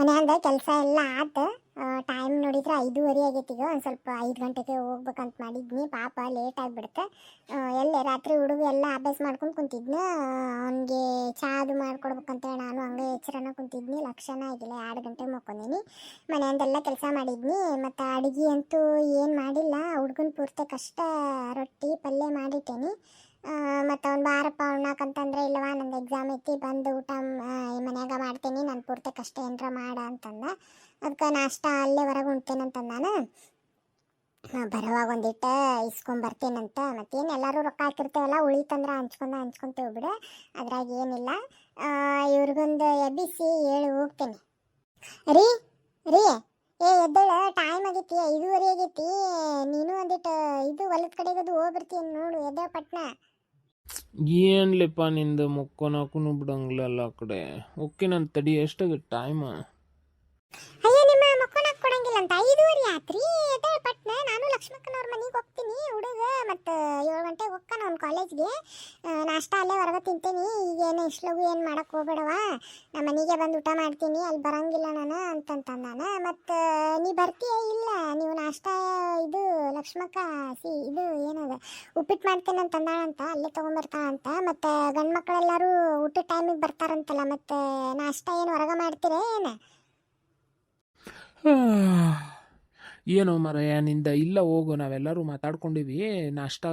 ಮನ್ಯಾಂದ ಕೆಲಸ ಎಲ್ಲ ಆತು. ಟೈಮ್ ನೋಡಿದ್ರೆ ಐದೂವರೆ ಆಗೈತಿ ಈಗ. ಒಂದು ಸ್ವಲ್ಪ ಐದು ಗಂಟೆಗೆ ಹೋಗ್ಬೇಕಂತ ಮಾಡಿದ್ನಿ. ಪಾಪ ಲೇಟ್ ಆಗಿಬಿಡುತ್ತೆ. ಎಲ್ಲ ರಾತ್ರಿ ಹುಡುಗ ಎಲ್ಲ ಅಭ್ಯಾಸ ಮಾಡ್ಕೊಂಡು ಕುಂತಿದ್ನು. ಅವನಿಗೆ ಚಹಾ ಅದು ಮಾಡ್ಕೊಡ್ಬೇಕಂತೇಳಿ ನಾನು ಹಂಗೆ ಎಚ್ಚರನ ಕುಂತಿದ್ನಿ. ಲಕ್ಷಣ ಆಗಿಲ್ಲ ಎರಡು ಗಂಟೆ ಮಕ್ಕೊಂದೀನಿ. ಮನೆಯಿಂದೆಲ್ಲ ಕೆಲಸ ಮಾಡಿದ್ನಿ. ಮತ್ತು ಅಡುಗೆ ಅಂತೂ ಏನು ಮಾಡಿಲ್ಲ. ಹುಡ್ಗನ ಪೂರ್ತಿ ಕಷ್ಟ ರೊಟ್ಟಿ ಪಲ್ಯ ಮಾಡಿಟ್ಟೇನಿ. ಮತ್ತು ಅವ್ನು ಬಾರಪ್ಪ ಉಣ್ಣಾಕಂತಂದ್ರೆ ಇಲ್ಲವಾ ನಂದು ಎಕ್ಸಾಮ್ ಐತಿ, ಬಂದು ಊಟ ಮನ್ಯಾಗ ಮಾಡ್ತೀನಿ, ನಾನು ಪೂರ್ತಿ ಕಷ್ಟ ಏನರ ಮಾಡ ಅಂತಂದ. ಅದಕ್ಕೆ ನಾಷ್ಟ ಅಲ್ಲೇ ಹೊರಗೆ ಉಣ್ತೇನಂತಂದ ನಾನು ಬರುವಾಗ ಒಂದಿಟ್ಟು ಇಸ್ಕೊಂಬರ್ತೇನಂತ ಮತ್ತೇನು ಎಲ್ಲರೂ ರೊಕ್ಕ ಹಾಕಿರ್ತೇವಲ್ಲ, ಉಳಿತಂದ್ರೆ ಹಂಚ್ಕೊಂಡು ಹಂಚ್ಕೊಂತೇವೆ ಬಿಡು, ಅದ್ರಾಗ ಏನಿಲ್ಲ. ಇವ್ರಿಗೊಂದು ಎಬ್ಬಿಸಿ ಹೇಳಿ ಹೋಗ್ತೇನೆ. ರೀ ರೀ, ಏ, ಎದ್ದಳ ಟೈಮ್ ಆಗೈತಿ, ಐದೂವರೆ ಆಗೈತಿ, ನೀನು ಒಂದಿಟ್ಟು ಇದು ಹೊಲದ ಕಡೆಗದು ಹೋಗ್ಬಿಡ್ತೀನಿ ನೋಡು, ಎದ್ದೇಳ ಪಟ್ನ. ಏನ್ಲೆಪ್ಪ ನಿಂದು ಮುಕ್ಕೊನಕ್ಕೂ ಬಿಡಂಗಿಲ್ಲ ಆ ಕಡೆ. ಓಕೆ ನಾನು ತಡಿ ಎಷ್ಟಾಗ ಟೈಮ್ ಅಯ್ಯೋ, ನಿಮ್ಮ ಮಕ್ಕಳನ್ನ ಕೊಡಂಗಿಲ್ಲ ಅಂತ? ಐದೂವರೆ ಆತ್ರಿ? ಪಟ್ನ ಅವ್ರ ಮನೆಗೆ ಹೋಗ್ತೀನಿ, ಹುಡುಗ. ಮತ್ತು ಏಳು ಗಂಟೆಗೆ ಹೋಗ್ತಾನ ಅವ್ನ ಕಾಲೇಜ್ಗೆ ನಾಷ್ಟ ಅಲ್ಲೇ ಹೊರಗೆ ತಿಂತೀನಿ. ಈಗೇನು ಇಷ್ಟಲಗು ಏನು ಮಾಡೋಕ್ಕೆ ಹೋಗ್ಬೇಡವ ನಮ್ಮ ಮನೆಗೆ ಬಂದು ಊಟ ಮಾಡ್ತೀನಿ, ಅಲ್ಲಿ ಬರಂಗಿಲ್ಲ ನಾನು ಅಂತಂತಂದ ನಾನು. ಮತ್ತು, ನೀ ಬರ್ತೀಯ? ಇಲ್ಲ. ನೀವು ನಾಷ್ಟ, ಇದು ಲಕ್ಷ್ಮಕ್ಕ, ಸಿ, ಇದು ಏನದ? ಉಪ್ಪಿಟ್ಟು ಮಾಡ್ತೇನೆ ಅಂತಂದಾಳಂತ ಅಲ್ಲೇ ತೊಗೊಂಬರ್ತಾಳಂತ ಮತ್ತು ಗಂಡು ಮಕ್ಕಳೆಲ್ಲರೂ ಊಟದ ಟೈಮಿಗೆ ಬರ್ತಾರಂತಲ್ಲ, ಮತ್ತು ನಾಷ್ಟ ಏನು ಹೊರಗೆ ಮಾಡ್ತೀರಾ ಏನು? ಏನೋ ಮರಯ್ಯ ನಿಂದ ಇಲ್ಲ ಹೋಗು, ನಾವೆಲ್ಲರೂ ಮಾತಾಡ್ಕೊಂಡಿವಿ. ನಾಷ್ಟ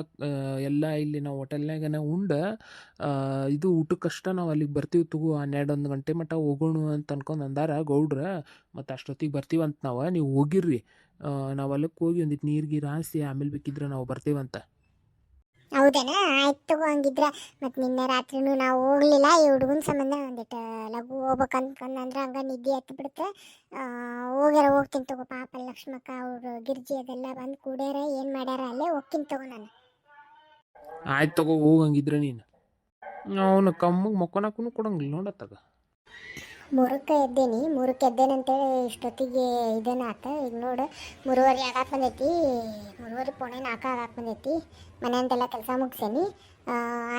ಎಲ್ಲ ಇಲ್ಲಿ ನಾವು ಹೋಟೆಲ್ನಾಗನ ಉಂಡ ಇದು ಊಟಕ್ಕಷ್ಟ ನಾವು ಅಲ್ಲಿಗೆ ಬರ್ತೀವಿ ತಗೋ ಹನ್ನೆರಡು ಒಂದು ಗಂಟೆ ಮಟ್ಟ ಹೋಗೋಣ ಅಂತ ಅನ್ಕೊಂಡು ಅಂದಾರ ಗೌಡ್ರ. ಮತ್ತು ಅಷ್ಟೊತ್ತಿಗೆ ಬರ್ತೀವಂತ ನಾವು, ನೀವು ಹೋಗಿರ್ರಿ. ನಾವು ಅಲ್ಲಕ್ಕೆ ಹೋಗಿ ಒಂದಿಟ್ಟು ನೀರು ಗೀರು ಹಾಸಿ ಆಮೇಲೆ ಬೇಕಿದ್ರೆ ನಾವು ಬರ್ತೀವಂತ. ಹೌದೇನ? ಆಯ್ತು ತಗೋ ಹಂಗಿದ್ರೆ. ಮತ್ತು ನಿನ್ನೆ ರಾತ್ರಿನೂ ನಾವು ಹೋಗ್ಲಿಲ್ಲ. ಈ ಹುಡುಗನ ಸಂಬಂಧ ಒಂದಿಟ್ಟು ಲಘು ಹೋಗ್ಬೇಕಂತಂದ್ರೆ ಹಂಗ ನಿದ್ದೆ ಹತ್ತಿ ಬಿಡುತ್ತೆ. ಹೋಗ್ಯಾರ, ಹೋಗ್ತೀನಿ ತಗೋ ಪಾಪ ಲಕ್ಷ್ಮಕ್ಕ ಅವರು ಗಿರ್ಜಿ ಅದೆಲ್ಲ ಬಂದು ಕೂಡ್ಯಾರ. ಏನು ಮಾಡ್ಯಾರ ಅಲ್ಲೇ ಹೋಗ್ತೀನಿ ತಗೋ ನಾನು. ಆಯ್ತು ತಗೋ ಹೋಗಂಗಿದ್ರೆ ನೀನು. ಅವನು ಕಮ್ಮಗೆ ಮಕ್ಕೊನಕ್ಕೂ ಕೊಡಂಗಿಲ್ಲ ನೋಡತ್ತಾಗ ಮೂರಕ್ಕೆ ಎದ್ದೇನಿ ಮೂರಕ್ಕೆ ಎದ್ದೇನಂತೇಳಿ ಇಷ್ಟೊತ್ತಿಗೆ ಇದೇನ ಆತ. ಈಗ ನೋಡು, ಮೂರುವರೆ ಆಗಾಕ್ ಬಂದೈತಿ. ಮೂರುವರೆ ಪೋಣೆ ನಾಲ್ಕು ಆಗಾಕ್ ಬಂದೈತಿ. ಮನೆಯಂದೆಲ್ಲ ಕೆಲಸ ಮುಗಿಸೇನಿ.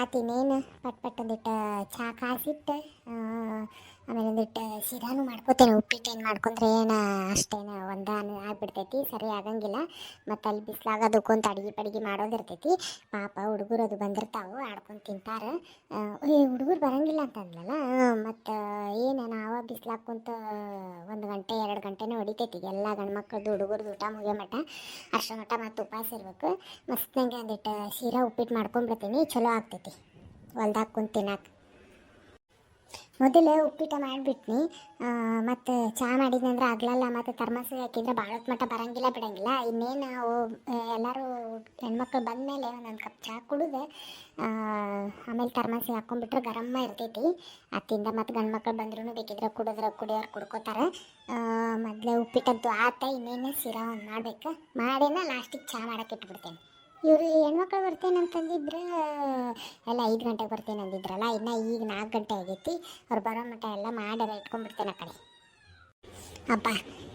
ಆತಿನೇನು ಪಟ್ ಪಟ್ ಒಂದಿಟ್ಟು ಚಹಾ ಕಾಸಿಟ್ಟು ಆಮೇಲೆ ಒಂದಿಟ್ಟು ಶಿರಾನು ಮಾಡ್ಕೋತೇನೆ, ಉಪ್ಪಿಟ್ಟು ಏನು ಮಾಡ್ಕೊಂಡ್ರೆ ಏನು ಅಷ್ಟೇನು ಒಂದು ಆಗ್ಬಿಡ್ತೈತಿ, ಸರಿ ಆಗಂಗಿಲ್ಲ. ಮತ್ತು ಅಲ್ಲಿ ಬಿಸ್ಲಾಗ ಅಂತ ಅಡುಗೆ ಪಡಿಗೆ ಮಾಡೋದಿರ್ತೈತಿ ಪಾಪ ಹುಡುಗರು ಅದು ಬಂದಿರ್ತಾವೆ, ಆಡ್ಕೊಂಡು ತಿಂತಾರೆ. ಏ, ಹುಡುಗರು ಬರಂಗಿಲ್ಲ ಅಂತಂದ್ಲಲ್ಲ ಮತ್ತು, ಏನು ನಾವ ಬಿಸ್ಲಾಗ ಕುಂತ ಒಂದು ಗಂಟೆ, ಎರಡು ಗಂಟೆನೇ ಹೊಡಿತೈತಿ. ಎಲ್ಲ ಗಂಡ್ಮಕ್ಳದ್ದು ಹುಡುಗರದ್ದು ಊಟ ಮುಗಿಯೋ ಮಟ್ಟ ಅಷ್ಟರ ಮಟ್ಟ ಮತ್ತು ಉಪವಾಸ ಇರ್ಬೇಕು. ಮಸ್ತ್ನಂಗೆ ಒಂದಿಟ್ಟು ಶೀರಾ ಉಪ್ಪಿಟ್ಟು ಮಾಡ್ಕೊಂಡ್ಬಿಡ್ತೀನಿ, ಚಲೋ ಆಗ್ತೈತಿ. ಹೊಲ್ದಾಗ ಕುಂತು ತಿನ್ನಕ್ಕೆ ಮೊದಲು ಉಪ್ಪಿಟ್ಟು ಮಾಡಿಬಿಟ್ನಿ. ಮತ್ತು ಚಹಾ ಮಾಡಿದ್ನಂದ್ರೆ ಆಗಲಲ್ಲ, ಮತ್ತು ಥರ್ಮಸ್ ಹಾಕಿದ್ರೆ ಭಾಳ ಮಟ್ಟ ಬರಂಗಿಲ್ಲ, ಬಿಡಂಗಿಲ್ಲ. ಇನ್ನೇನು ಎಲ್ಲರೂ ಹೆಣ್ಮಕ್ಳು ಬಂದಮೇಲೆ ಒಂದೊಂದು ಕಪ್ ಚಹಾ ಕುಡಿದೆ ಆಮೇಲೆ ಥರ್ಮಸ್ ಹಾಕೊಂಡ್ಬಿಟ್ರೆ ಗರಮ್ಮ ಇರ್ತೈತಿ. ಅತ್ತಿಂದ ಮತ್ತು ಗಂಡು ಮಕ್ಕಳು ಬಂದ್ರೂ ಬೇಕಿದ್ರೆ ಕುಡಿದ್ರೆ ಕುಡಿಯೋರು ಕುಡ್ಕೋತಾರೆ. ಮೊದಲೇ ಉಪ್ಪಿಟ್ಟದ್ದು ಆತ, ಇನ್ನೇನು ಶಿರಾ ಒಂದು ಮಾಡಬೇಕು. ಮಾಡೇನ ಲಾಸ್ಟಿಗೆ ಚಹಾ ಮಾಡೋಕ್ಕೆ ಇಟ್ಬಿಡ್ತೇನೆ. ಇವರು ಹೆಣ್ಮಕ್ಳು ಬರ್ತೇನೆ ಅಂತಂದಿದ್ರೆ ಎಲ್ಲ ಐದು ಗಂಟೆಗೆ ಬರ್ತೇನೆ ಅಂದಿದ್ರಲ್ಲ, ಇನ್ನು ಈಗ ನಾಲ್ಕು ಗಂಟೆ ಆಗೈತಿ. ಅವ್ರು ಬರೋ ಮಟ್ಟ ಎಲ್ಲ ಮಾಡೆಲ್ಲ ಇಟ್ಕೊಂಡ್ಬಿಡ್ತೇನೆ ಆ ಕಡೆ. ಅಪ್ಪ,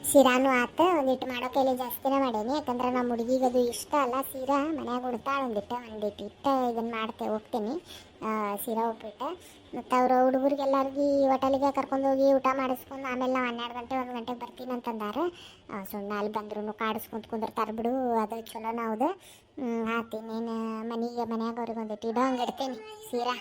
ಶಿರಾನು ಆತ ಒಂದಿಟ್ಟು ಮಾಡೋ ಕೈಲಿ ಜಾಸ್ತಿನೇ ಮಾಡೇನಿ. ಯಾಕಂದ್ರೆ ನಮ್ಮ ಹುಡುಗಿಗೆ ಅದು ಇಷ್ಟ ಅಲ್ಲ ಸೀರಾ ಮನ್ಯಾಗ ಉಡ್ತಾಳೆ ಒಂದಿಟ್ಟು ಒಂದಿಟ್ಟು ಇಟ್ಟ ಇದನ್ನು ಮಾಡ್ತೆ, ಹೋಗ್ತೀನಿ. ಸೀರಾ ಉಪ್ಪಿಟ್ಟು. ಮತ್ತು ಅವರು ಹುಡುಗರಿಗೆಲ್ಲರಿಗೆ ಹೋಟೆಲಿಗೆ ಕರ್ಕೊಂಡು ಹೋಗಿ ಊಟ ಮಾಡಿಸ್ಕೊಂಡು ಆಮೇಲೆ ನಾವು ಹನ್ನೆರಡು ಗಂಟೆ, ಒಂದು ಗಂಟೆಗೆ ಬರ್ತೀನಿ ಅಂತಂದಾರೆ. ಸುಮ್ಮನೆ ಅಲ್ಲಿ ಬಂದ್ರು ಕಾಡಿಸ್ಕೊಂತ ಕುಂದಿರ್ತಾರೆ ಬಿಡು, ಅದು ಚಲೋ ಹೌದು. ಆತು ಇನ್ನೇನು ಮನೆಗೆ, ಮನ್ಯಾಗ ಅವ್ರಿಗೆ ಒಂದಿಟ್ಟು ಇಡೋ ಹಂಗೆ ಇಡ್ತೀನಿ ಸೀರಾ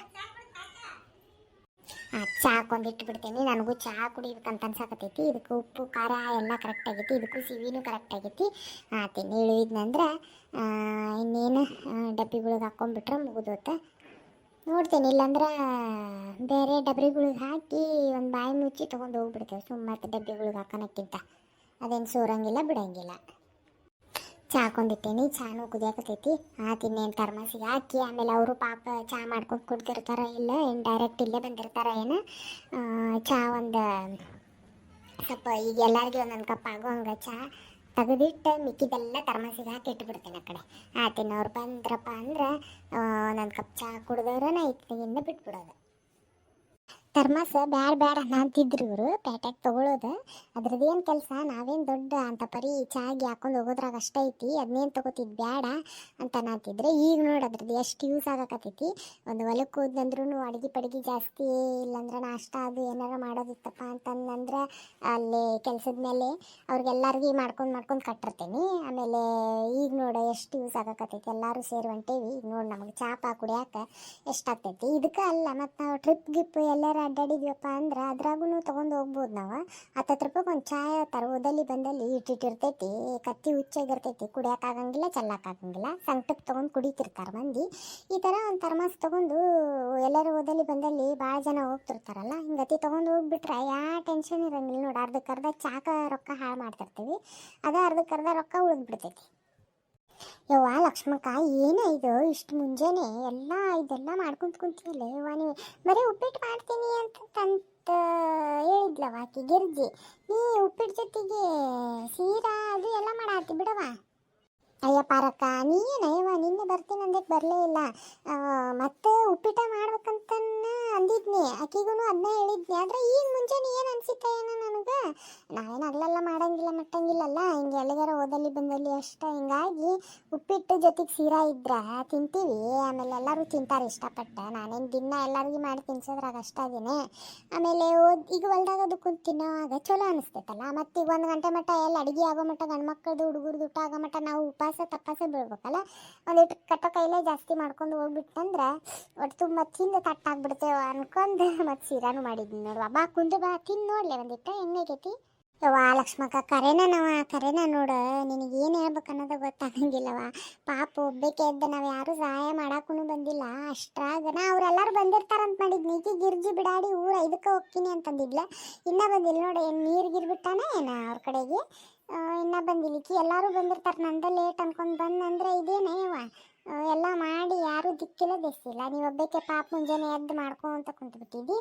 ಚಹಾ ಕೊಂದಿಟ್ಟು ಬಿಡ್ತೀನಿ ನನಗೂ ಚಹಾ ಕುಡಿಬೇಕಂತ ಅನ್ಸಾಕತ್ತೈತಿ. ಇದಕ್ಕೆ ಉಪ್ಪು, ಖಾರ ಎಲ್ಲ ಕರೆಕ್ಟ್ ಆಗೈತಿ, ಇದಕ್ಕೂ ಸಿವಿನೂ ಕರೆಕ್ಟ್ ಆಗೈತಿ. ಆತೀನಿ ಇಳಿದ್ನಂದ್ರೆ ಇನ್ನೇನು ಡಬ್ಬಿಗಳಿಗೆ ಹಾಕ್ಕೊಂಡ್ಬಿಟ್ರೆ ಮುಗಿದೋತ. ನೋಡ್ತೀನಿ, ಇಲ್ಲಾಂದ್ರೆ ಬೇರೆ ಡಬ್ರಿಗಳಿಗೆ ಹಾಕಿ ಒಂದು ಬಾಯಿ ಮುಚ್ಚಿ ತೊಗೊಂಡು ಹೋಗ್ಬಿಡ್ತೇವೆ. ಸುಮ್ಮನೆ ಡಬ್ಬಿಗಳಿಗೆ ಹಾಕೋಣಕ್ಕಿಂತ. ಅದೇನು ಸೋರಂಗಿಲ್ಲ, ಬಿಡಂಗಿಲ್ಲ. ಚಹಾ ಕೊಂಡಿಟ್ಟೇನಿ ಚಾನು ಕುದಿಯಾಕತೈತಿ ಆ ತಿನ್ನೇನು ಥರ್ಮಸಿಗೆ ಹಾಕಿ, ಆಮೇಲೆ ಅವರು ಪಾಪ ಚಹಾ ಮಾಡ್ಕೊಂಡು ಕುಡ್ತಿರ್ತಾರ ಇಲ್ಲ, ಏನು ಡೈರೆಕ್ಟ್ ಇಲ್ಲೇ ಬಂದಿರ್ತಾರ ಏನು? ಚಹಾ ಒಂದು ಸ್ವಲ್ಪ ಈಗ ಎಲ್ಲರಿಗೂ ಒಂದೊಂದು ಕಪ್ ಆಗೋ ಹಂಗೆ ಚಹಾ ತೆಗೆದಿಟ್ಟು ಮಿಕ್ಕಿದೆಲ್ಲ ಥರ್ಮಸಿಗೆ ಹಾಕಿ ಇಟ್ಬಿಡ್ತೇನೆ ಆ ಕಡೆ. ಆತಿನ ಅವ್ರು ಬಂದ್ರಪ್ಪ ಅಂದ್ರೆ ಒಂದೊಂದು ಕಪ್ ಚಹಾ ಕುಡ್ದವ್ರನ ಇತ್ತಿಗಿಂದ ಬಿಟ್ಬಿಡೋದು. ಥರ್ಮಾಸ ಬ್ಯಾಡ ಬ್ಯಾಡ ಅಂತಿದ್ರು ಇವರು. ಪ್ಯಾಟಾಕ್ ತೊಗೊಳೋದು. ಅದ್ರದ್ದು ಏನು ಕೆಲಸ? ನಾವೇನು ದೊಡ್ಡ ಅಂತ ಪರಿ ಚಾಗಿ ಹಾಕೊಂಡು ಹೋಗೋದ್ರಾಗ ಅಷ್ಟೇ ಐತಿ. ಅದನ್ನೇನು ತೊಗೋತಿದ್ದು ಬ್ಯಾಡ ಅಂತ ನಾತಿದ್ರೆ ಈಗ ನೋಡಿ ಅದ್ರದ್ದು ಎಷ್ಟು ಯೂಸ್ ಆಗಕತ್ತೈತಿ. ಒಂದು ಹೊಲಕ್ಕೆ ಹೋದಂದ್ರೂ ಅಡುಗೆ ಪಡ್ಗೆ ಜಾಸ್ತಿ ಇಲ್ಲಾಂದ್ರೆ ನಾಷ್ಟ ಅದು ಏನಾರ ಮಾಡೋದಿತ್ತಪ್ಪ ಅಂತಂದ್ರೆ ಅಲ್ಲಿ ಕೆಲಸದ ಮೇಲೆ ಅವ್ರಿಗೆಲ್ಲರಿಗೂ ಮಾಡ್ಕೊಂಡು ಮಾಡ್ಕೊಂಡು ಕಟ್ಟಿರ್ತೀನಿ. ಆಮೇಲೆ ಈಗ ನೋಡಿ ಎಷ್ಟು ಯೂಸ್ ಆಗಕತ್ತೈತಿ. ಎಲ್ಲರೂ ಸೇರಿ ಹೊಂಟೇವಿ ಈಗ ನೋಡಿ ನಮಗೆ ಚಾಪ ಕುಡಿಯಾಕ ಎಷ್ಟಾಗ್ತೈತಿ ಇದಕ್ಕೆ ಅಲ್ಲ ಮತ್ತು ನಾವು ಟ್ರಿಪ್ ಗಿಪ್ ಎಲ್ಲಾರ ಅಡ್ಡಾಡಿದ್ವಪ್ಪ ಅಂದ್ರೆ ಅದ್ರಾಗೂ ತೊಗೊಂಡು ಹೋಗ್ಬೋದು ನಾವು. ಹತ್ತತ್ತು ರೂಪಾಯಿಗೆ ಒಂದು ಚಾಯ್ ತರೋದಲ್ಲಿ ಬಂದಲ್ಲಿ ಇಟ್ಟಿಟ್ಟಿರ್ತೈತಿ ಕತ್ತಿ ಹುಚ್ಚಾಗಿರ್ತೈತಿ, ಕುಡಿಯೋಕ್ಕಾಗಂಗಿಲ್ಲ ಚೆಲ್ಲಕ್ಕಾಗಂಗಿಲ್ಲ ಸಂಕಟಕ್ಕೆ ತೊಗೊಂಡು ಕುಡಿತಿರ್ತಾರೆ ಮಂದಿ. ಈ ಥರ ಒಂದು ಥರ್ಮಾಸ್ ತೊಗೊಂಡು ಎಲ್ಲರೂ ಓದಲ್ಲಿ ಬಂದಲ್ಲಿ ಭಾಳ ಜನ ಹೋಗ್ತಿರ್ತಾರಲ್ಲ, ಹಿಂಗತಿ ತೊಗೊಂಡು ಹೋಗ್ಬಿಟ್ರೆ ಯಾ ಟೆನ್ಷನ್ ಇರಂಗಿಲ್ಲ ನೋಡಿ, ಅರ್ಧಕ್ಕರ್ಧ ಚಾಕ ರೊಕ್ಕ ಹಾಳು ಮಾಡ್ತಿರ್ತೀವಿ. ಅದ ಅರ್ಧಕ್ಕರ್ಧ ರೊಕ್ಕ ಉಳಿದ್ಬಿಡ್ತೈತಿ ಯವ್ವ ಲಕ್ಷ್ಮಕ್ಕ, ಏನೇ ಇದು? ಇಷ್ಟು ಮುಂಜಾನೆ ಎಲ್ಲ ಇದೆಲ್ಲ ಮಾಡ್ಕೊಂತ ಕುಂತಿಲ್ಲ ಯವ್ವ ನೀವು ಬರೀ ಉಪ್ಪಿಟ್ಟು ಮಾಡ್ತೀನಿ ಅಂತ ಹೇಳಿದ್ಲವ ಆಕಿ ಗಿರ್ಜಿ. ನೀ ಉಪ್ಪಿಟ್ಟು ಜೊತೆಗೆ ಸೀರಾ ಅದು ಎಲ್ಲ ಮಾಡಾತಿ ಬಿಡವ ಅಯ್ಯ ಪಾರಕ್ಕ ನೀನು ಅಯ್ಯವ ನಿನ್ನೆ ಬರ್ತೀನಿ ಅಂದಕ್ಕೆ ಬರಲೇ ಇಲ್ಲ. ಮತ್ತೆ ಉಪ್ಪಿಟ ಮಾಡ್ಬೇಕಂತ ಅಂದಿದ್ನಿ. ಆಕಿಗೂ ಅದನ್ನ ಹೇಳಿದ್ನಿ. ಆದರೆ ಈಗ ಮುಂಜಾನೆ ಏನು ಅನಿಸುತ್ತೆ ಏನೋ ನನಗೆ? ನಾವೇನು ಅಲ್ಲೆಲ್ಲ ಮಾಡಂಗಿಲ್ಲ, ಮಟ್ಟಂಗಿಲ್ಲಲ್ಲ? ಹಿಂಗೆ ಎಲ್ಲಿಗಾರ ಓದಲ್ಲಿ ಬಂದಲ್ಲಿ ಅಷ್ಟೇ. ಹಿಂಗಾಗಿ ಉಪ್ಪಿಟ್ಟು ಜೊತೆಗೆ ಸೀರಾ ಇದ್ರೆ ತಿಂತೀವಿ. ಆಮೇಲೆ ಎಲ್ಲರೂ ತಿಂತಾರೆ ಇಷ್ಟಪಟ್ಟು. ನಾನೇನು ದಿನ ಎಲ್ಲರಿಗೂ ಮಾಡಿ ತಿನ್ಸೋದ್ರಾಗ ಅಷ್ಟಾಗಿನಿ ಆಮೇಲೆ ಓದ್ ಈಗ ಹೊಲ್ದಾಗ ಕುಂತು ತಿನ್ನೋವಾಗ ಚಲೋ ಅನಿಸ್ತೈತಲ್ಲ. ಮತ್ತೆ ಈಗ ಒಂದು ಗಂಟೆ ಮಟ್ಟ ಎಲ್ಲ ಅಡುಗೆ ಆಗೋ ಮಟ್ಟ ಗಂಡು ಮಕ್ಕಳದು ಹುಡುಗರದು ಊಟ ಆಗೋ ಮಟ್ಟ ನಾವು ಉಪವಾಸ ತಪ್ಪಾಸೆ ಬೀಳ್ಬೇಕಲ್ಲ ಒಂದಿಟ್ಟು ಕಟ್ಟೋ ಕೈಲೇ ಜಾಸ್ತಿ ಮಾಡ್ಕೊಂಡು ಹೋಗ್ಬಿಟ್ಟಂದ್ರೆ ಒಟ್ಟು ತುಂಬ ತಿಂದು ತಟ್ಟಾಗ್ಬಿಡ್ತೇವೆ ಅನ್ಕೊಂಡು ಮತ್ತೆ ಸೀರಾನು ಮಾಡಿದ್ನಿ ನೋಡುವ. ಬಾ ಕುಂದು ಬಾ ತಿಂದು ನೋಡ್ಲೆ ಒಂದಿಟ್ಟು ಹೆಂಗೈತಿ ಯವ್ವ, ಲಕ್ಷ್ಮಕ್ಕ ಕರೆನ ನಾವ ಕರೆನ ನೋಡು. ನಿನಗೆ ಏನು ಹೇಳ್ಬೇಕು ಅನ್ನೋದು ಗೊತ್ತಾಗಂಗಿಲ್ಲವ ಪಾಪ ಒಬ್ಬಕ್ಕೆ ಎದ್ದು ನಾವು ಯಾರು ಸಹಾಯ ಮಾಡಕ್ಕೂ ಬಂದಿಲ್ಲ. ಅಷ್ಟಾಗ ನಾ ಅವರೆಲ್ಲರೂ ಬಂದಿರ್ತಾರಂತ ಮಾಡಿದ್ನಿ. ಈಕಿ ಗಿರ್ಜಿ ಬಿಡಾಡಿ ಊರ ಇದಕ್ಕೆ ಹೋಗ್ತೀನಿ ಅಂತಂದಿದ್ಲ. ಇನ್ನೂ ಬಂದಿಲ್ಲ ನೋಡಿ, ಏನು ನೀರು ಗಿರ್ಬಿಟ್ಟಾನೆ ಏನ ಅವ್ರ ಕಡೆಗೆ? ಇನ್ನೂ ಬಂದಿಲ್ಲ. ಈಕಿ ಎಲ್ಲರೂ ಬಂದಿರ್ತಾರೆ. ನಂದ ಲೇಟ್ ಅನ್ಕೊಂಡು ಬಂದಂದ್ರೆ ಇದೇನೇ ಯವ್ವ ಎಲ್ಲ ಮಾಡಿ ದಿಕ್ಕಿಲ್ಲ ದೆಸಿಲ್ಲ ನೀವು ಒಬ್ಬಕ್ಕೆ ಪಾಪ ಮುಂಜಾನೆ ಎದ್ದು ಮಾಡ್ಕೊಂತ ಕುಂತ್ಬಿಟ್ಟಿದ್ದಿ.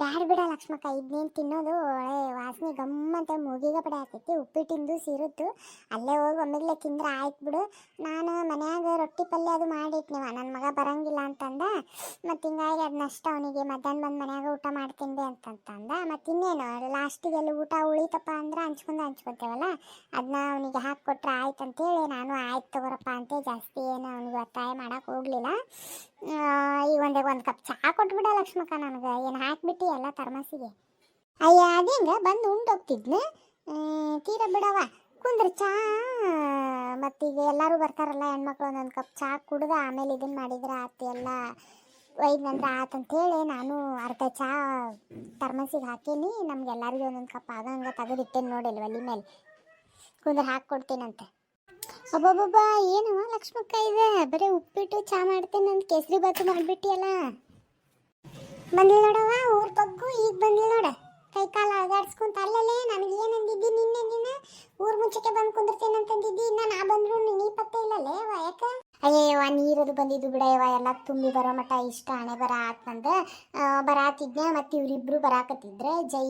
ಬ್ಯಾಡ ಬಿಡ ಲಕ್ಷ್ಮಕ್ಕ ಇದನ್ನೇನು ತಿನ್ನೋದು? ಒಳ್ಳೆ ವಾಸನೆ ಗಮ್ಮಂತ ಮೂಗಿಗ ಪಡೆ ಆಗ್ತೈತಿ. ಉಪ್ಪಿಟ್ಟಿಂದು ಸಿರುತ್ತು. ಅಲ್ಲೇ ಹೋಗಿ ಒಮ್ಮೆಗ್ಲೆ ತಿಂದ್ರೆ ಆಯ್ತು ಬಿಡು. ನಾನು ಮನ್ಯಾಗ ರೊಟ್ಟಿ ಪಲ್ಯ ಅದು ಮಾಡಿಟ್ನಿವ ನನ್ನ ಮಗ ಬರಂಗಿಲ್ಲ ಅಂತಂದ. ಮತ್ತು ಹಿಂಗಾಗಿ ಅದನ್ನಷ್ಟ ಅವನಿಗೆ. ಮಧ್ಯಾಹ್ನ ಬಂದು ಮನ್ಯಾಗ ಊಟ ಮಾಡ್ತೀನಿ ಅಂತಂತಂದ. ಮತ್ತು ಇನ್ನೇನು ಲಾಸ್ಟಿಗೆ ಅಲ್ಲಿ ಊಟ ಉಳಿತಪ್ಪ ಅಂದ್ರೆ ಹಂಚ್ಕೊಂಡು ಹಂಚ್ಕೊತೇವಲ್ಲ. ಅದನ್ನ ಅವನಿಗೆ ಹಾಕ್ಕೊಟ್ರೆ ಆಯ್ತು ಅಂತೇಳಿ ನಾನು ಆಯ್ತು ತಗೋರಪ್ಪ ಅಂತ ಜಾಸ್ತಿ ಏನು ಅವನಿಗೆ ಒತ್ತಾಯ ಮಾಡಕ್ಕೆ ಹೋಗಲಿಲ್ಲ. ಈ ಒಂದೇ ಒಂದು ಕಪ್ ಚಹಾ ಕೊಟ್ಬಿಡ ಲಕ್ಷ್ಮಕ್ಕ ನನಗೆ. ಏನು ಹಾಕ್ಬಿಟ್ಟು ಎಲ್ಲ ತರ್ಮಸಿಗೆ ಅಯ್ಯ ಅದೇಂಗ ಬಂದು ಉಂಡೋಗ್ತಿದ್ನ ತೀರ ಬಿಡವ ಕುಂದ್ರ ಚಾ ಮತ್ತೀಗ ಎಲ್ಲರೂ ಬರ್ತಾರಲ್ಲ ಹೆಣ್ಮಕ್ಳು ಒಂದೊಂದು ಕಪ್ ಚಹಾ ಕುಡ್ದು ಆಮೇಲೆ ಇದನ್ನು ಮಾಡಿದ್ರೆ ಆತು ಎಲ್ಲ. ಒಯ್ದಂದ್ರೆ ಆತಂತೇಳಿ ನಾನು ಅರ್ಧ ಚಹಾ ಥರ್ಮಸಿಗೆ ಹಾಕೀನಿ. ನಮ್ಗೆಲ್ಲರಿಗೂ ಒಂದೊಂದು ಕಪ್ ಆಗಂಗೆ ತೆಗೆದಿಟ್ಟೇನೆ ನೋಡಿಲ್ವಲ್ಲಿ ಮೇಲೆ ಕುಂದ್ರ ಹಾಕಿ ಹಾಕ್ಕೊಡ್ತೀನಂತೆ ಅಬ್ಬಬ್ಬಬ್ಬ ಏನವ ಲಕ್ಷ್ಮಕ್ಕ ಇದೆ? ಬರೀ ಉಪ್ಪಿಟ್ಟು, ಚಾ ಮಾಡ್ತೇನೆ ನಾನು ಕೇಸರಿ ಬಾತು ಮಾಡಿಬಿಟ್ಟಿಯಲ್ಲ? ಬಂದಿಲ್ಲ ನೋಡವ ಊರ್ ಬಗ್ಗು ಈಗ ಬಂದಿಲ್ಲ ನೋಡ. ಕೈ ಕಾಲು ಅಗಾಡ್ಸ್ಕೊಂತ ಅಲ್ಲಲ್ಲೇ, ನನಗೆ ಏನಂದಿದ್ದಿ ನಿನ್ನೆ ನಿನ್ನ ಊರ್ ಮುಂಚೆಗೆ ಬಂದು ಕುಂದಿರ್ತೇನೆ ಅಂತಂದಿದ್ದಿ ಇನ್ನ ನಾ ಬಂದ್ರು ನೀ ಪತ್ತೆ ಇಲ್ಲಲ್ಲೇ ಯಾಕ? ಅಯ್ಯವ್ವ ನೀರದು ಬಂದಿದ್ದು ಬಿಡಯ್ಯವ ಎಲ್ಲ ತುಂಬಿ ಬರೋ ಮಟ ಇಷ್ಟ ಹಣೆ ಬರ ಆತಂದ ಬರಾತಿದ್ದೆ ಮತ್ತು ಇವರಿಬ್ರು ಬರಾಕತ್ತಿದ್ರೆ, ಜೈ,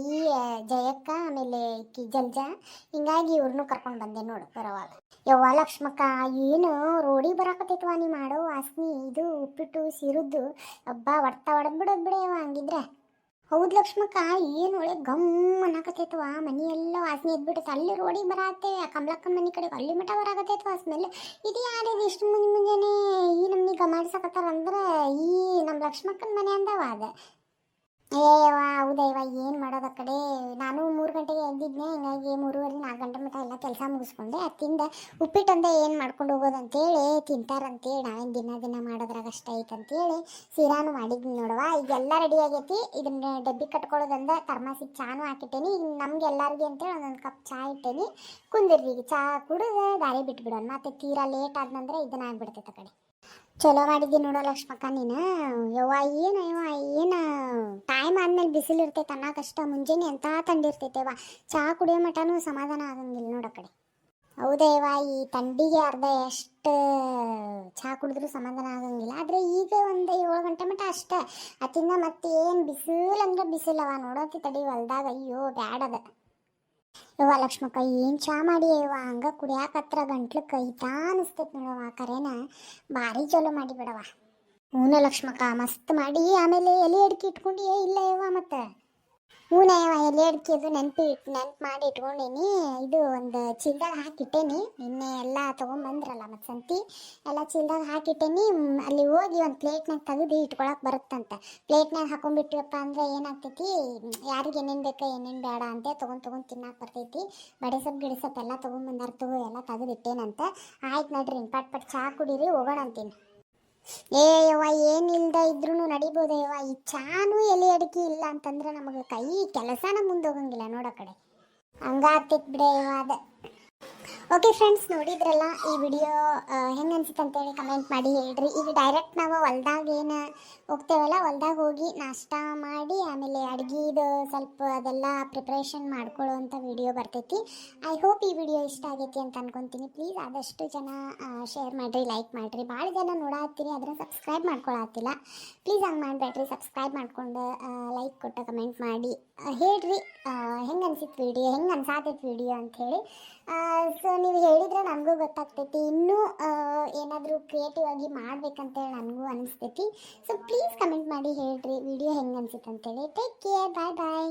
ಜಯಕ್ಕ, ಆಮೇಲೆ ಕಿ ಜಲ್ಜ. ಹಿಂಗಾಗಿ ಇವ್ರನ್ನೂ ಕರ್ಕೊಂಡು ಬಂದೆ ನೋಡು, ಬರೋವಾಗ. ಯವ್ವ ಲಕ್ಷ್ಮಕ್ಕ, ಏನು ರೋಡಿ ಬರಾಕತ್ತೈತವ ನೀ ಮಾಡೋ ವಾಸನಿ? ಇದು ಉಪ್ಪಿಟ್ಟು, ಸಿರುದ್ದು. ಹಬ್ಬ ಒಡ್ತಾ ಒಡೆದ್ ಬಿಡೋದು ಬಿಡಯ್ಯವ ಹಂಗಿದ್ರೆ. ಹೌದು ಲಕ್ಷ್ಮಕ್ಕ, ಏನು ಒಳ್ಳೆ ಗಮ್ ಅನ್ನಕತ್ತೈತವ ಮನಿ ಎಲ್ಲ ವಾಸನೆ ಎದ್ಬಿಟ್ಟೈತೆ ಅಲ್ಲಿ ರೋಡಿಗೆ ಬರತ್ತೆ ಕಮಲಕ್ಕನ ಮನೆ ಕಡೆ ಅಲ್ಲಿ ಮಠ ಬರಾಕತ್ತೈತವ ಸ್ಮೆಲ್. ಇದು ಯಾರು ಇಷ್ಟು ಮುಂಜೆ ಮುಂಜಾನೆ ಈ ನಮ್ಗೆ ಗಮಾಡ್ಸಕತ್ತಾರ ಅಂದ್ರೆ ಈ ನಮ್ಮ ಲಕ್ಷ್ಮಕ್ಕನ ಮನೆ ಅಂದವ ಅದ. ಏಯವ್ವ ಹೌದಯ್ಯವ ಏನು ಮಾಡೋದು ಆ ಕಡೆ? ನಾನು ಮೂರು ಗಂಟೆಗೆ ಎದ್ದಿದ್ನೆ, ಹಿಂಗಾಗಿ ಮೂರುವರೆ, ನಾಲ್ಕು ಗಂಟೆ ಮಟ್ಟ ಎಲ್ಲ ಕೆಲಸ ಮುಗಿಸ್ಕೊಂಡೆ. ಉಪ್ಪಿಟ್ಟು ಉಪ್ಪಿಟ್ಟಂದ ಏನು ಮಾಡ್ಕೊಂಡು ಹೋಗೋದು ಅಂತೇಳಿ ತಿಂತಾರಂತೇಳಿ, ನಾವೇನು ದಿನ ದಿನ ಮಾಡೋದ್ರಾಗ ಅಷ್ಟ ಅಂತೇಳಿ ಸೀರಾನು ಮಾಡಿದ್ವಿ ನೋಡವ. ಈಗ ಎಲ್ಲ ರೆಡಿ ಆಗೈತಿ. ಇದನ್ನ ಡಬ್ಬಿ ಕಟ್ಕೊಳ್ಳೋದಂದ ತರ್ಮಾಸಿಗೆ ಚಾನು ಹಾಕಿಟ್ಟೇನಿ. ಈಗ ನಮ್ಗೆ ಎಲ್ಲರಿಗೆ ಅಂತೇಳಿ ಒಂದೊಂದು ಕಪ್ ಚಾ ಇಟ್ಟೇನಿ. ಕುಂದಿರ್ರಿ ಈಗ. ಚಾ ಕುಡಿದು ದಾರಿ ಬಿಟ್ಬಿಡೋಣ. ಮತ್ತೆ ತೀರಾ ಲೇಟ್ ಆದ್ನಂದ್ರೆ ಇದನ್ನ ಆಗ್ಬಿಡ್ತೈತೆ ಆ ಕಡೆ. ಚಲೋ ಮಾಡಿದ್ದಿ ನೋಡೋ ಲಕ್ಷ್ಮಕ್ಕ ನೀನು. ಯವ್ವ, ಏನು ಯವ್ವ, ಏನು? ಟೈಮ್ ಆದ್ಮೇಲೆ ಬಿಸಿಲು ಇರ್ತೈತೆ ಅನ್ನಕಷ್ಟ. ಮುಂಜಾನೆ ಎಂತ ತಂಡಿರ್ತೈತೆವ ಚಹಾ ಕುಡಿಯೋ ಮಟನೂ ಸಮಾಧಾನ ಆಗಂಗಿಲ್ಲ ನೋಡೋ ಕಡೆ. ಹೌದೇವ ಈ ತಂಡಿಗೆ ಅರ್ಧ ಎಷ್ಟು ಚಹಾ ಕುಡಿದ್ರೂ ಸಮಾಧಾನ ಆಗಂಗಿಲ್ಲ ಆದರೆ ಈಗ ಒಂದು ಏಳು ಗಂಟೆ ಮಟ ಅಷ್ಟೇ. ಅತಿಂದ ಮತ್ತೆ ಏನು ಬಿಸಿಲು ಅಂದ್ರೆ ಬಿಸಿಲವ ನೋಡೋಕೆ ತಡಿ ಹೊಲ್ದಾಗ. ಅಯ್ಯೋ, ಬ್ಯಾಡದ. ಯವ್ವ ಲಕ್ಷ್ಮಕ್ಕ, ಏನು ಚಾ ಮಾಡಿ ಯವ್ವ? ಹಂಗ ಕುಡಿಯಾಕತ್ರ ಗಂಟ್ಲು ಕೈತಾ ಅನಿಸ್ತೈತೆ ನೋಡವ್ವ ಕರೆನ. ಭಾರಿ ಚಲೋ ಮಾಡಿ ಬಿಡವ ಹೂನ ಲಕ್ಷ್ಮಕ್ಕ, ಮಸ್ತ್ ಮಾಡಿ ಆಮೇಲೆ ಎಲೆ ಅಡಿಕೆ ಇಟ್ಕೊಂಡಿಯೇ ಇಲ್ಲ ಯವ್ವ ಮತ್ತೆ. ಹೂನ ಎಲೆ ಅಡಿಕೆ ಅದು ನೆನಪಿ ನೆನ್ಪು ಮಾಡಿ ಇಟ್ಕೊಂಡೀನಿ. ಇದು ಒಂದು ಚೀಲದಾಗ ಹಾಕಿಟ್ಟೇನಿ. ನಿನ್ನೆ ಎಲ್ಲ ತೊಗೊಂಬಂದ್ರಲ್ಲ ಮತ್ತು ಸಂತಿ, ಎಲ್ಲ ಚೀಲದಾಗ ಹಾಕಿಟ್ಟೇನಿ. ಅಲ್ಲಿ ಹೋಗಿ ಒಂದು ಪ್ಲೇಟ್ನಾಗ ತೆಗೆದು ಇಟ್ಕೊಳಕ್ಕೆ ಬರುತ್ತಂತೆ. ಪ್ಲೇಟ್ನಾಗ ಹಾಕೊಂಡ್ಬಿಟ್ಟಿವಪ್ಪ ಅಂದ್ರೆ ಏನಾಗ್ತೈತಿ? ಯಾರಿಗೆ ಏನೇನು ಬೇಕು ಏನೇನು ಬೇಡ ಅಂತ ತೊಗೊಂಡು ತೊಗೊಂಡು ತಿನ್ನಕ್ಕೆ ಬರ್ತೈತಿ. ಬಡೆ ಸೊಪ್ಪು ಗಿಡ ಸೊಪ್ಪು ಎಲ್ಲ ತೊಗೊಂಬಂದಾರ ತಗೋ, ಎಲ್ಲ ತೆಗೆದಿಟ್ಟೇನಂತೆ. ಆಯ್ತು ನಡ್ರಿ, ಪಟ್ ಪಟ್ ಚಹಾ ಕುಡೀರಿ ಹೋಗೋಣ ಅಂತೀನಿ ಏ ಯವ್ವ ಏನಿಲ್ಲದೆ ಇದ್ರೂ ನಡಿಬೋದು ಯವ್ವ. ಈ ಚಾನು ಎಲೆ ಅಡಿಕೆ ಇಲ್ಲ ಅಂತಂದ್ರೆ ನಮಗೆ ಕೈ ಕೆಲಸನ ಮುಂದೋಗಂಗಿಲ್ಲ ನೋಡೋ ಕಡೆ. ಹಂಗಾಗ್ತೈತೆ ಬಿಡೆ ಯವ್ವ ಅದ. ಓಕೆ ಫ್ರೆಂಡ್ಸ್ ನೋಡಿದ್ರಲ್ಲ ಈ ವಿಡಿಯೋ ಹೆಂಗೆ ಅನ್ಸುತ್ತೆ ಅಂತೇಳಿ ಕಮೆಂಟ್ ಮಾಡಿ ಹೇಳ್ರಿ. ಈಗ ಡೈರೆಕ್ಟ್ ನಾವು ಹೊಲ್ದಾಗ ಏನು ಹೋಗ್ತೇವಲ್ಲ, ಹೊಲ್ದಾಗ ಹೋಗಿ ನಾಷ್ಟ ಮಾಡಿ, ಆಮೇಲೆ ಅಡುಗೆದು ಸ್ವಲ್ಪ ಅದೆಲ್ಲ ಪ್ರಿಪ್ರೇಷನ್ ಮಾಡ್ಕೊಳ್ಳೋವಂಥ ವಿಡಿಯೋ ಬರ್ತೈತಿ. ಐ ಹೋಪ್ ಈ ವಿಡಿಯೋ ಇಷ್ಟ ಆಗೈತಿ ಅಂತ ಅನ್ಕೊಂತೀನಿ. ಪ್ಲೀಸ್ ಆದಷ್ಟು ಜನ ಶೇರ್ ಮಾಡಿರಿ ಲೈಕ್ ಮಾಡಿರಿ. ಭಾಳ ಜನ ನೋಡಾತ್ತೀರಿ, ಆದರೆ ಸಬ್ಸ್ಕ್ರೈಬ್ ಮಾಡ್ಕೊಳತ್ತಿಲ್ಲ. ಪ್ಲೀಸ್ ಹಂಗೆ ಮಾಡಬೇಡ್ರಿ ಸಬ್ಸ್ಕ್ರೈಬ್ ಮಾಡ್ಕೊಂಡು ಲೈಕ್ ಕೊಟ್ಟು ಕಮೆಂಟ್ ಮಾಡಿ ಹೇಳ್ರಿ ಹೆಂಗೆ ಅನ್ಸಿತ್ತು ವಿಡಿಯೋ ಹೆಂಗೆ ಅನ್ಸಾತೈತೆ ವಿಡಿಯೋ ಅಂಥೇಳಿ ಸೊ ನೀವು ಹೇಳಿದ್ರೆ ನನಗೂ ಗೊತ್ತಾಗ್ತೈತಿ. ಇನ್ನೂ ಏನಾದರೂ ಕ್ರಿಯೇಟಿವ್ ಆಗಿ ಮಾಡ್ಬೇಕಂತೇಳಿ ನನಗೂ ಅನಿಸ್ತೈತಿ. ಸೊ ಪ್ಲೀಸ್ ಕಮೆಂಟ್ ಮಾಡಿ ಹೇಳ್ರಿ ವಿಡಿಯೋ ಹೆಂಗೆ ಅನಿಸುತ್ತೆ ಅಂತೇಳಿ ಟೇಕ್ ಕೇರ್ ಬಾಯ್ ಬಾಯ್